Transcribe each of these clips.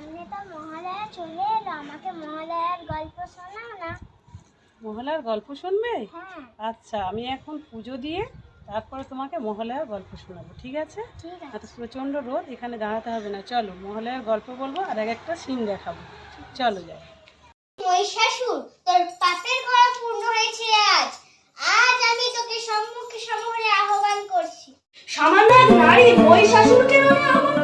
সামনে তো মহালয়া চলে এলো আমাকে মহালয়ার গল্প শোনাও না। মহালয়ার গল্প শুনবে? হ্যাঁ। আচ্ছা আমি এখন পুজো দিয়ে তারপরে তোমাকে মহালয়ার গল্প শোনাবো ঠিক আছে? এত প্রচণ্ড রোদ এখানে দাঁড়াতে হবে না। চলো মহালয়ার গল্প বলব আর এক একটা সিন দেখাবো। চলো যাই। মহিষাসুর তোর পাপের ঘর পূর্ণ হয়েছে আজ। আজ আমি তোকে সম্মুখে সম্মুখে আহ্বান করছি। সামান্য নারী মহিষাসুরকে আমি আহ্বান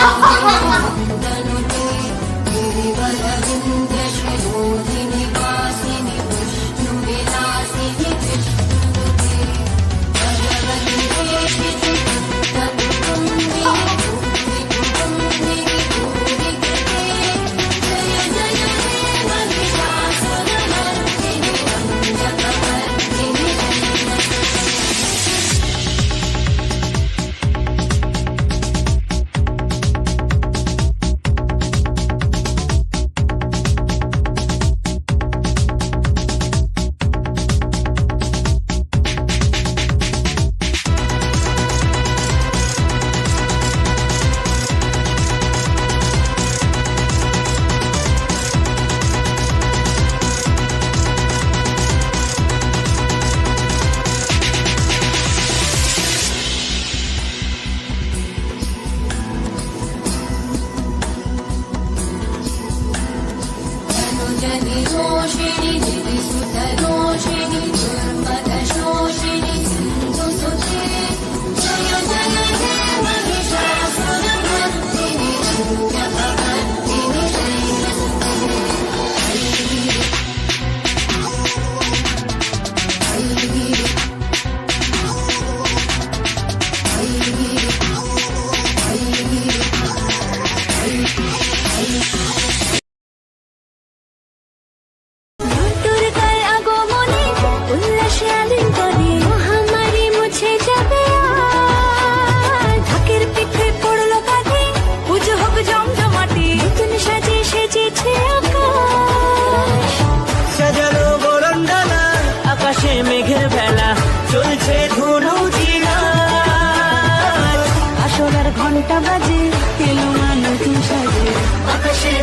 Oh,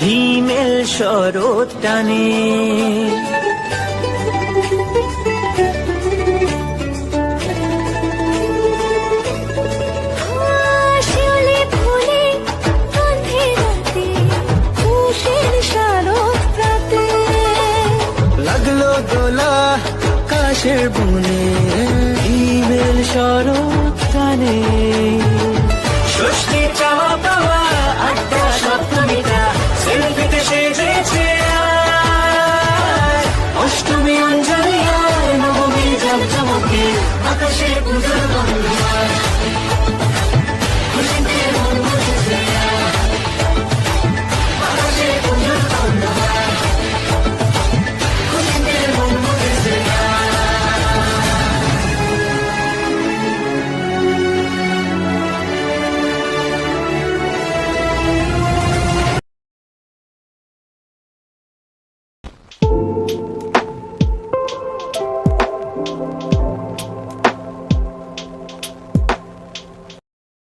হিমেল শরৎ টানে। লাগল দোলা কাশের বনে হিমেল শরৎ